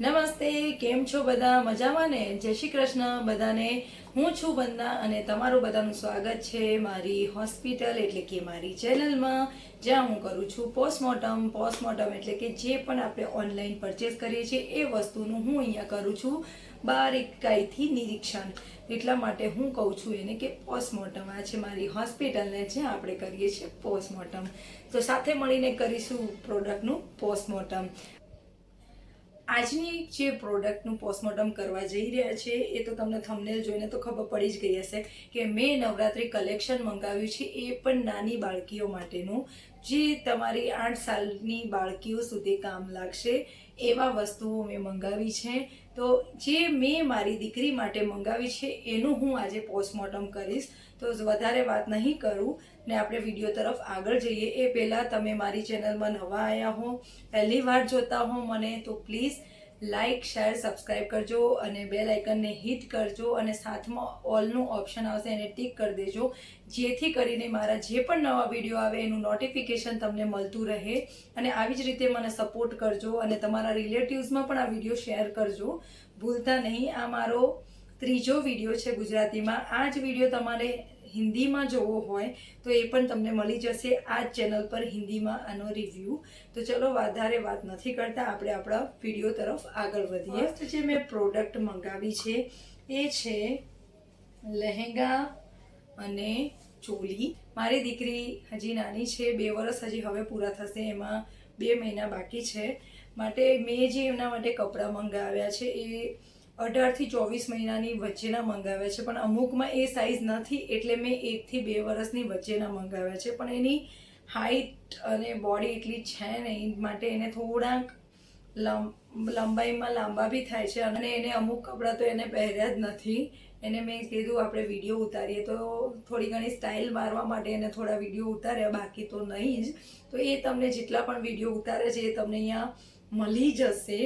નમસ્તે, કેમ છો બધા? મજામાં ને? જય શ્રી કૃષ્ણ બધાને. હું છું વંદના અને તમારું બધાનું સ્વાગત છે મારી હોસ્પિટલ એટલે કે મારી ચેનલમાં, જ્યાં હું કરું છું પોસ્ટમોર્ટમ. પોસ્ટમોર્ટમ એટલે કે જે પણ આપણે ઓનલાઈન પરચેસ કરીએ છીએ, એ વસ્તુનું હું અહીંયા કરું છું બારીકાઈથી નિરીક્ષણ. એટલા માટે હું કહું છું એને કે પોસ્ટમોર્ટમ. આ છે મારી હોસ્પિટલને જ્યાં આપણે કરીએ છીએ પોસ્ટમોર્ટમ. તો સાથે મળીને કરીશું પ્રોડક્ટનું પોસ્ટમોર્ટમ. આજની જે પ્રોડક્ટનું પોસ્ટમોર્ટમ કરવા જઈ રહ્યા છે, એ તો તમને થંબનેલ જોઈને તો ખબર પડી જ ગઈ હશે કે મેં નવરાત્રિ કલેક્શન મંગાવ્યું છે, એ પણ નાની બાળકીઓ માટેનું. જે તમારી આઠ સાલની બાળકીઓ સુધી કામ લાગશે, એવા વસ્તુઓ મેં મંગાવી છે. તો જે મેં મારી દીકરી માટે મંગાવી છે, એનું હું આજે પોસ્ટમોર્ટમ કરીશ. તો વધારે વાત નહીં કરું. ને આપણે વીડિયો તરફ આગળ જઈએ. એ પહેલાં તમે મારી ચેનલમાં નવા આવ્યા હો, પહેલી વાર જોતા હો મને, તો પ્લીઝ લાઇક શેર સબસ્ક્રાઇબ કરજો અને બે લાઇકનને હિટ કરજો અને સાથમાં ઓલનું ઓપ્શન આવશે એને ટિક કરી દેજો. જેથી કરીને મારા જે પણ નવા વીડિયો આવે એનું નોટિફિકેશન તમને મળતું રહે. અને આવી જ રીતે મને સપોર્ટ કરજો અને તમારા રિલેટિવ્સમાં પણ આ વીડિયો શેર કરજો. ભૂલતા નહીં, આ મારો ત્રીજો વીડિયો છે ગુજરાતીમાં. આ જ વીડિયો તમારે હિન્દીમાં જોવો હોય તો એ પણ તમને મળી જશે આ ચેનલ પર હિન્દીમાં આનો રિવ્યૂ તો ચલો, વધારે વાત નથી કરતા, આપણે આપણા વીડિયો તરફ આગળ વધીએ. ફર્સ્ટ જે મેં પ્રોડક્ટ મંગાવી છે, એ છે લહેંગા અને ચોલી. મારી દીકરી હજી નાની છે, બે વર્ષ હજી હવે પૂરા થશે, એમાં બે મહિના બાકી છે. માટે મેં જે એમના માટે કપડાં મંગાવ્યા છે, એ અઢારથી ચોવીસ મહિનાની વચ્ચેના મંગાવ્યા છે, પણ અમુકમાં એ સાઇઝ નથી એટલે મેં એકથી બે વર્ષની વચ્ચેના મંગાવ્યા છે. પણ એની હાઇટ અને બોડી એટલી છે નહીં માટે એને થોડાક લંબ લંબાઈમાં લાંબા બી થાય છે અને એને અમુક કપડાં તો એને પહેર્યા જ નથી. એને મેં કીધું આપણે વીડિયો ઉતારીએ, તો થોડી ઘણી સ્ટાઇલ મારવા માટે એને થોડા વીડિયો ઉતાર્યા, બાકી તો નહીં જ. તો એ તમને જેટલા પણ વીડિયો ઉતારે છે એ તમને અહીંયા મળી જશે.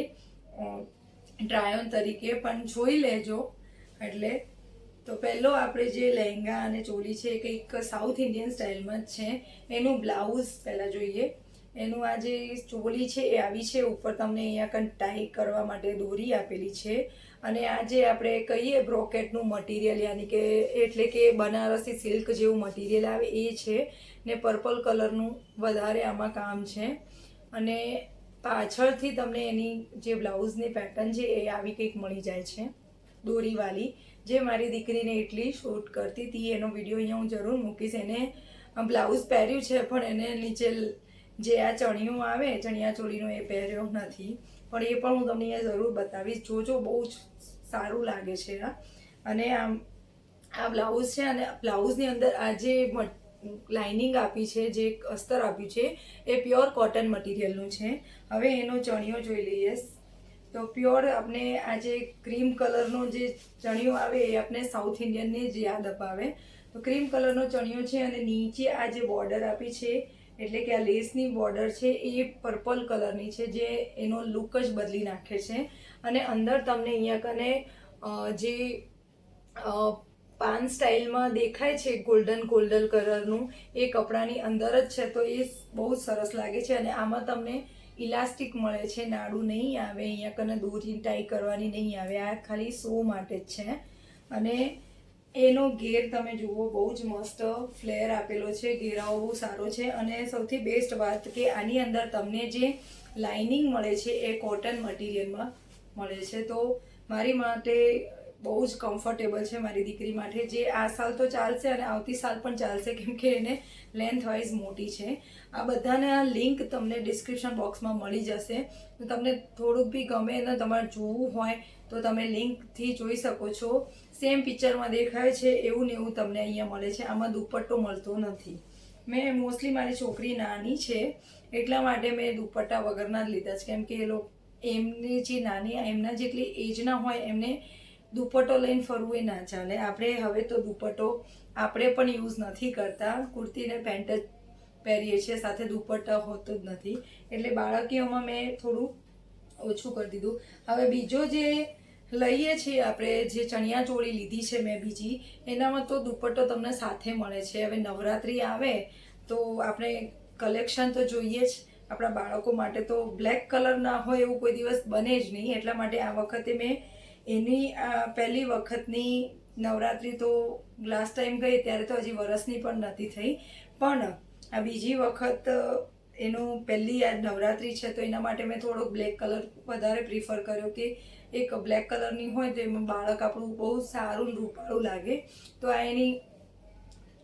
ટ્રાયોન તરીકે પણ જોઈ લેજો. એટલે તો પહેલો આપણે જે લહેંગા અને ચોલી છે એ કંઈક સાઉથ ઇન્ડિયન સ્ટાઇલમાં જ છે. એનું બ્લાઉઝ પહેલાં જોઈએ. એનું આ જે ચોલી છે એ આવી છે. ઉપર તમને અહીંયા કન ટાઈ કરવા માટે દોરી આપેલી છે. અને આ જે આપણે કહીએ બ્રોકેટનું મટીરિયલ યાની કે એટલે કે બનારસી સિલ્ક જેવું મટીરિયલ આવે એ છે ને પર્પલ કલરનું વધારે આમાં કામ છે. અને પાછળથી તમને એની જે બ્લાઉઝની પેટર્ન છે એ આવી કંઈક મળી જાય છે. દોરીવાળી. જે મારી દીકરીને એટલી શૂટ કરતી હતી, એનો વીડિયો અહીંયા હું જરૂર મૂકીશ. એને બ્લાઉઝ પહેર્યું છે, પણ એને નીચે જે આ ચણિયું આવે, ચણિયા ચોળીનો એ પહેર્યો નથી. પણ એ પણ હું તમને અહીંયા જરૂર બતાવીશ. જોજો, બહુ જ સારું લાગે છે અને આમ આ બ્લાઉઝ છે અને બ્લાઉઝની અંદર આ જે લાઇનિંગ આપી છે, જે અસ્તર આપ્યું છે, એ પ્યોર કોટન મટીરિયલનું છે. હવે એનો ચણિયો જોઈ લઈએ. તો પ્યોર આપણે આ જે ક્રીમ કલરનો જે ચણિયો આવે એ આપણે સાઉથ ઇન્ડિયનની જ યાદ અપાવે. તો ક્રીમ કલરનો ચણિયો છે અને નીચે આ જે બોર્ડર આપી છે, એટલે કે આ લેસની બોર્ડર છે, એ પર્પલ કલરની છે, જે એનો લુક જ બદલી નાખે છે. અને અંદર તમને અહીંયા કને જે પાન સ્ટાઇલમાં દેખાય છે ગોલ્ડન ગોલ્ડન કલરનું. એ કપડાની અંદર જ છે, તો એ બહુ સરસ લાગે છે અને આમાં તમને ઇલાસ્ટિક મળે છે, નાડું નહીં આવે, અહીંયા કને દોરી ટાઈ કરવાની નહીં આવે, આ ખાલી શો માટે જ છે. અને એનો ઘેર તમે જુઓ, બહુ જ મસ્ત ફ્લેર આપેલો છે, ઘેરાવો બહુ સારો છે અને સૌથી બેસ્ટ વાત કે આની અંદર તમને જે લાઇનિંગ મળે છે એ કોટન મટીરિયલમાં મળે છે. તો મારી માટે બહુ જ કમ્ફર્ટેબલ છે મારી દીકરી માટે. જે આ સાલ તો ચાલશે અને આવતી સાલ પણ ચાલશે, કેમ કે એને લેન્થ વાઇઝ મોટી છે. આ બધાના લિંક તમને ડિસ્ક્રિપ્શન બોક્સમાં મળી જશે. તો તમને થોડુંક બી ગમે ને તમારે જોવું હોય તો તમે લિંકથી જોઈ શકો છો. સેમ પિક્ચરમાં દેખાય છે, એવું ને એવું તમને અહીંયા મળે છે. આમાં દુપટ્ટો મળતો નથી. મેં મોસ્ટલી મારી છોકરી નાની છે, એટલા માટે મેં દુપટ્ટા વગરના જ લીધા છે. કેમ કે એ લોકો એમની જે નાની, એમના જેટલી એજના હોય, એમને દુપટ્ટો લઈને ફરવું એ ના ચાલે. આપણે હવે તો દુપટ્ટો આપણે પણ યુઝ નથી કરતા. કુર્તી ને પેન્ટ જ પહેરીએ છીએ. સાથે દુપટ્ટા હોતો જ નથી. એટલે બાળકીઓમાં મેં થોડું ઓછું કરી દીધું. હવે બીજો જે લઈએ છીએ આપણે, જે ચણિયા ચોળી લીધી છે મેં બીજી, એનામાં તો દુપટ્ટો તમને સાથે મળે છે. હવે નવરાત્રિ આવે તો આપણે કલેક્શન તો જોઈએ જ. આપણા બાળકો માટે તો બ્લેક કલર ના હોય એવું કોઈ દિવસ બને જ નહીં. એટલા માટે આ વખતે મેં એની પહેલી વખતની નવરાત્રિ તો લાસ્ટ ટાઈમ ગઈ, ત્યારે તો હજી વરસની પણ નથી થઈ. પણ આ બીજી વખત એનું પહેલી આ નવરાત્રિ છે, તો એના માટે મેં થોડોક બ્લેક કલર વધારે પ્રિફર કર્યો કે એક બ્લેક કલરની હોય, તો એમાં બાળક આપણું બહુ સારું રૂપાળું લાગે. તો આ એની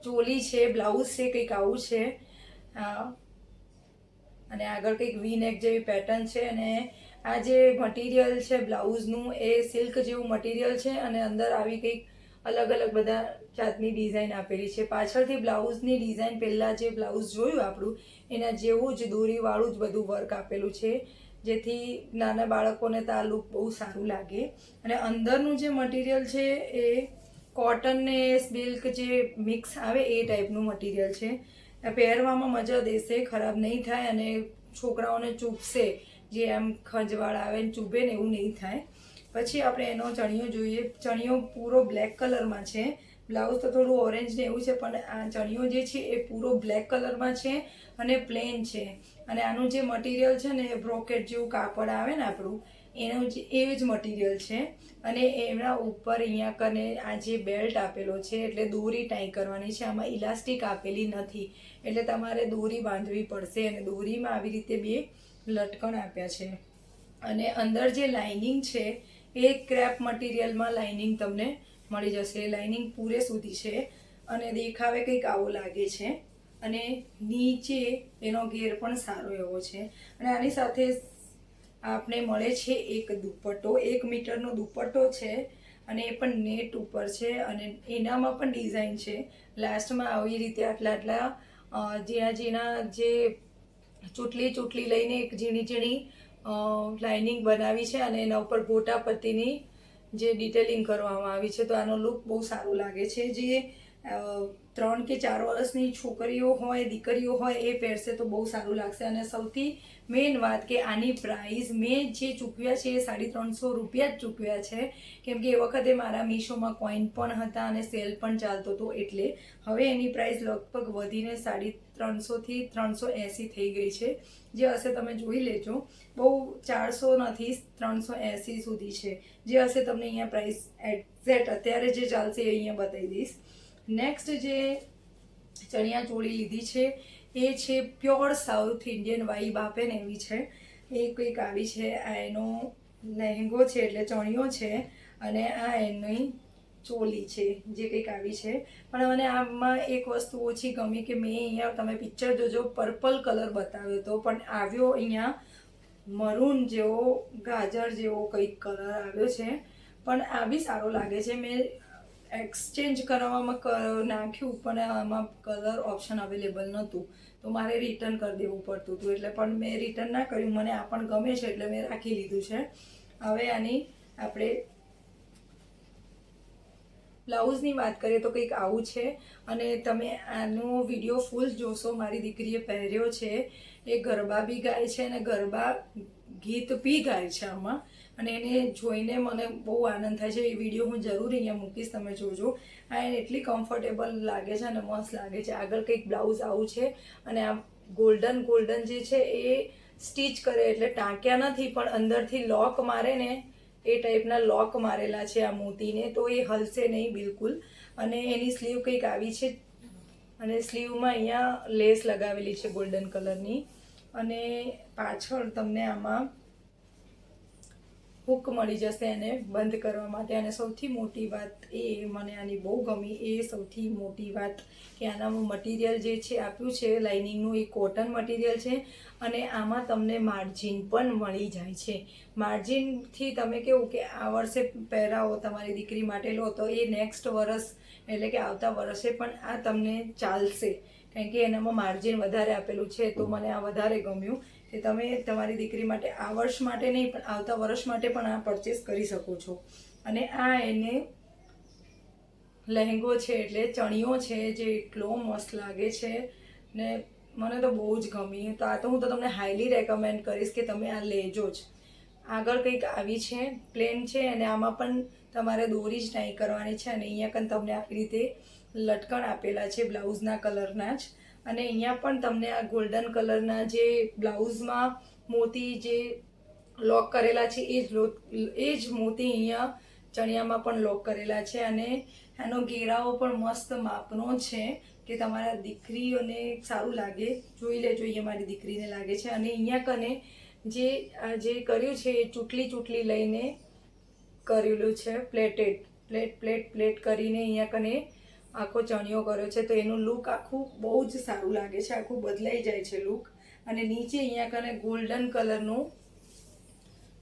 ચોલી છે બ્લાઉઝ છે, કંઈક આવું છે. અને આગળ કંઈક વી નેક જેવી પેટર્ન છે, અને આ જે મટીરિયલ છે બ્લાઉઝનું એ સિલ્ક જેવું મટીરિયલ છે અને અંદર આવી કંઈક અલગ અલગ બધા જાતની ડિઝાઇન આપેલી છે. પાછળથી બ્લાઉઝની ડિઝાઇન પહેલાં જે બ્લાઉઝ જોયું આપણું, એના જેવું જ દોરીવાળું જ બધું વર્ક આપેલું છે. જેથી નાના બાળકોને તો આ લુક બહુ સારું લાગે. અને અંદરનું જે મટીરિયલ છે, એ કોટન ને સિલ્ક જે મિક્સ આવે એ ટાઈપનું મટીરિયલ છે. પહેરવામાં મજા દેશે, ખરાબ નહીં થાય અને છોકરાઓને ચૂપશે જે આમ ખંજવાળ આવે ને ચૂભે ને એવું નહીં થાય. પછી આપણે એનો ચણિયો જોઈએ. ચણિયો પૂરો બ્લેક કલરમાં છે. બ્લાઉઝ તો થોડું ઓરેન્જ ને એવું છે, પણ આ ચણિયો જે છે એ પૂરો બ્લેક કલરમાં છે અને પ્લેન છે. અને આનું જે મટીરિયલ છે ને એ બ્રોકેટ જેવું કાપડ આવે ને આપણું, એનું જે, એ જ મટીરિયલ છે. અને એના ઉપર અહીંયા કને આ જે બેલ્ટ આપેલો છે, એટલે દોરી ટાઈ કરવાની છે. આમાં ઇલાસ્ટિક આપેલી નથી. એટલે તમારે દોરી બાંધવી પડશે અને દોરીમાં આવી રીતે બે લટકણ આપ્યા છે. અને અંદર જે લાઇનિંગ છે, એ ક્રેપ મટીરિયલમાં લાઇનિંગ તમને મળી જશે. લાઇનિંગ પૂરે સુધી છે અને દેખાવે કંઈક આવો લાગે છે. અને નીચે એનો ઘેર પણ સારો એવો છે. અને આની સાથે આપણે મળે છે એક દુપટ્ટો. એક મીટરનો દુપટ્ટો છે અને એ પણ નેટ ઉપર છે અને એનામાં પણ ડિઝાઇન છે. લાસ્ટમાં આવી રીતે આટલા આટલા ઝીણા ઝીણા જે ચૂંટલી ચૂંટલી લઈને એક ઝીણી ઝીણી લાઇનિંગ બનાવી છે અને એના ઉપર ગોટા પત્તીની જે ડિટેલિંગ કરવામાં આવી છે. તો આનો લુક બહુ સારો લાગે છે. જે ત્રણ કે ચાર વર્ષની છોકરીઓ હોય, દીકરીઓ હોય, એ પહેરશે તો બહુ સારું લાગશે. અને સૌથી મેઇન વાત કે આની પ્રાઇસ મેં જે ચૂકવ્યા છે એ સાડી ત્રણસો રૂપિયા જ ચૂકવ્યા છે. કેમ કે એ વખતે મારા મીશોમાં કોઈન પણ હતા અને સેલ પણ ચાલતો હતો એટલે હવે એની પ્રાઇસ લગભગ વધીને સાડી ત્રણસોથી ત્રણસો એંસી થઈ ગઈ છે. જે હશે તમે જોઈ લેજો. બહુ ચારસો નથી, ત્રણસો એંસી સુધી છે. જે હશે તમને અહીંયા પ્રાઇસ એક્ઝેક્ટ અત્યારે જે ચાલશે એ અહીંયા બતાવી દઈશ. નેક્સ્ટ જે ચણિયા ચોળી લીધી છે, એ છે પ્યોર સાઉથ ઇન્ડિયન વાઇબ આપે ને એવી છે. એ કંઈક આવી છે, આ એનો લહેંગો છે એટલે ચણિયો છે અને આ એની ચોલી છે, જે કંઈક આવી છે. પણ મને આમાં એક વસ્તુ ઓછી ગમી કે મેં અહીંયા તમે પિક્ચર જોજો પર્પલ કલર બતાવ્યો હતો, પણ આવ્યો અહીંયા મરૂન જેવો, ગાજર જેવો કંઈક કલર આવ્યો છે. પણ આ બી સારો લાગે છે. મેં એક્સચેન્જ કરવામાં નાખ્યું, પણ આમાં કલર ઓપ્શન અવેલેબલ નહોતું. તો મારે રિટર્ન કરી દેવું પડતું હતું. એટલે પણ મેં રિટર્ન ના કર્યું. મને આ પણ ગમે છે, એટલે મેં રાખી લીધું છે. હવે આની આપણે બ્લાઉઝની વાત કરીએ તો કંઈક આવું છે. અને તમે આનો વીડિયો ફૂલ જોશો. મારી દીકરીએ પહેર્યો છે. એ ગરબા બી ગાય છે અને ગરબા ગીત બી ગાય છે આમાં. અને એને જોઈને મને બહુ આનંદ થાય છે. એ વીડિયો હું જરૂર અહીંયા મૂકીશ, તમે જોજો. આ એટલી કમ્ફર્ટેબલ લાગે છે અને મસ્ત લાગે છે. આગળ કંઈક બ્લાઉઝ આવું છે અને આ ગોલ્ડન ગોલ્ડન જે છે એ સ્ટીચ કરે એટલે ટાંક્યા નથી, પણ અંદરથી લોક મારે ને એ ટાઈપના લોક મારેલા છે આ મોતીને, તો એ હલશે નહીં બિલકુલ. અને એની સ્લીવ કંઈક આવી છે. અને સ્લીવમાં અહીંયા લેસ લગાવેલી છે ગોલ્ડન કલરની અને પાછળ તમને આમાં હુક મળી જશે એને બંધ કરવા માટે. અને સૌથી મોટી વાત એ, મને આની બહુ ગમી, એ સૌથી મોટી વાત કે આનામાં મટીરિયલ જે છે આપ્યું છે લાઇનિંગનું એ કોટન મટીરિયલ છે અને આમાં તમને માર્જિન પણ મળી જાય છે. માર્જિનથી તમે કેવું કે આ વર્ષે પહેરાવો, તમારી દીકરી માટે લો તો એ નેક્સ્ટ વર્ષ, એટલે કે આવતા વર્ષે પણ આ તમને ચાલશે. કારણ કે એનામાં માર્જિન વધારે આપેલું છે, તો મને આ વધારે ગમ્યું કે તમે તમારી દીકરી માટે આ વર્ષ માટે નહીં, પણ આવતા વર્ષ માટે પણ આ પરચેસ કરી શકો છો. અને આ એને લહેંગો છે એટલે ચણિયો છે જે એટલો મસ્ત લાગે છે ને મને તો બહુ જ ગમી. તો આ તો હું તો તમને હાઈલી રેકમેન્ડ કરીશ કે તમે આ લેજો જ. આગળ કંઈક આવી છે પ્લેન છે, અને આમાં પણ તમારે દોરી જ નહીં કરવાની છે, અને અહીંયા કંઈ તમને આવી રીતે લટકણ આપેલા છે બ્લાઉઝના કલરના જ. અને અહીંયા પણ તમને આ ગોલ્ડન કલરના જે બ્લાઉઝમાં મોતી જે લોક કરેલા છે, એ જ એ જ મોતી અહીંયા ચણિયામાં પણ લોક કરેલા છે. અને એનો ઘેરાવો પણ મસ્ત માપનો છે કે તમારા દીકરીઓને સારું લાગે. જોઈ લેજો, અહીંયા મારી દીકરીને લાગે છે. અને અહીંયા કને જે જે કર્યું છે એ ચૂંટલી ચૂંટલી લઈને કરેલું છે, પ્લેટેડ, પ્લેટ પ્લેટ પ્લેટ કરીને અહીંયા કને આખો ચણિયો કર્યો છે, તો એનું લુક આખું બહુ જ સારું લાગે છે, આખું બદલાઈ જાય છે લુક અને નીચે અહીંયા કને ગોલ્ડન કલરનું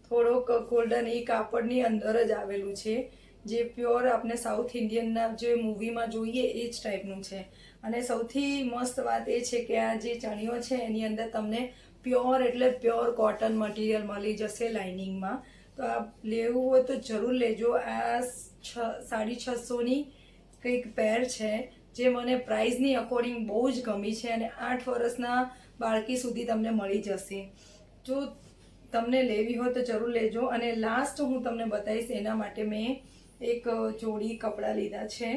થોડોક ગોલ્ડન એ કાપડની અંદર જ આવેલું છે, જે પ્યોર આપણે સાઉથ ઇન્ડિયનના જે મૂવીમાં જોઈએ એ જ ટાઈપનું છે. અને સૌથી મસ્ત વાત એ છે કે આ જે ચણિયો છે, એની અંદર તમને પ્યોર એટલે પ્યોર કોટન મટીરિયલ મળી જશે લાઇનિંગમાં તો આ લેવું હોય તો જરૂર લેજો, આ છ સાડી છસોની કંઈક પેર છે જે મને પ્રાઇઝની અકોર્ડિંગ બહુ જ ગમી છે અને આઠ વર્ષના બાળકી સુધી તમને મળી જશે. જો તમને લેવી હોય તો જરૂર લેજો અને લાસ્ટ હું તમને બતાવીશ એના માટે મેં એક જોડી કપડાં લીધા છે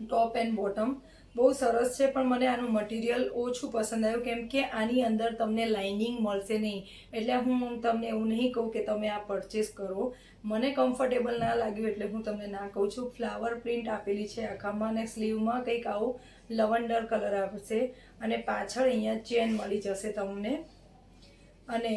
ટોપ એન્ડ બોટમ બહુ સરસ છે, પણ મને આનું મટીરિયલ ઓછું પસંદ આવ્યું, કેમ કે આની અંદર તમને લાઇનિંગ મળશે નહીં. એટલે હું તમને એવું નહીં કહું કે તમે આ પરચેસ કરો. મને કમ્ફર્ટેબલ ના લાગ્યું એટલે હું તમને ના કહું છું. ફ્લાવર પ્રિન્ટ આપેલી છે આખામાં અને સ્લીવમાં કંઈક આવું લવંડર કલર આવશે અને પાછળ અહીંયા ચેન મળી જશે તમને. અને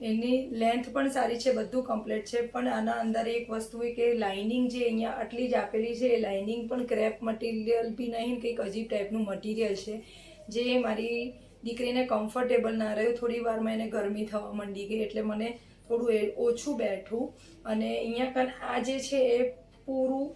એની લેન્થ પણ સારી છે, બધું કમ્પ્લીટ છે, પણ આના અંદર એક વસ્તુ એ કે લાઇનિંગ જે અહીંયા આટલી જ આપેલી છે, એ લાઇનિંગ પણ ક્રેપ મટીરિયલ બી નહીં, કંઈક અજીબ ટાઈપનું મટીરિયલ છે. જે મારી દીકરીને કમ્ફર્ટેબલ ના રહ્યું, થોડી વારમાં એને ગરમી થવા માંડી ગઈ, એટલે મને થોડું એ ઓછું બેઠું. અને અહીંયા કાન આ જે છે, એ પૂરું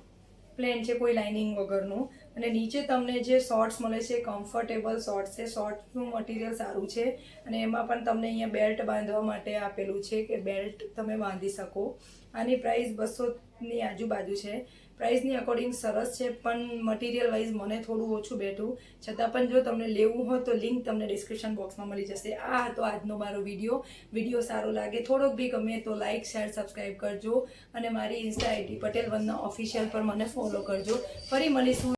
પ્લેન છે, કોઈ લાઇનિંગ વગરનું. અને નીચે તમને જે શોર્ટ્સ મળે છે કમ્ફર્ટેબલ શોર્ટ્સ છે શોર્ટ્સનું મટીરિયલ સારું છે અને એમાં પણ તમને અહીંયા બેલ્ટ બાંધવા માટે આપેલું છે કે બેલ્ટ તમે બાંધી શકો. આની પ્રાઇસ બસોની આજુબાજુ છે. પ્રાઇસની અકોર્ડિંગ સરસ છે, પણ મટીરિયલ વાઇઝ મને થોડું ઓછું બેઠું. છતાં પણ જો તમને લેવું હોય તો લિંક તમને ડિસ્ક્રિપ્શન બોક્સમાં મળી જશે. આ હતો આજનો મારો વીડિયો વીડિયો સારો લાગે, થોડોક બી ગમે તો લાઇક શેર સબસ્ક્રાઈબ કરજો. અને મારી ઇન્સ્ટા આઈડી પટેલ વનના ઓફિશિયલ પર મને ફોલો કરજો. ફરી મળીશું.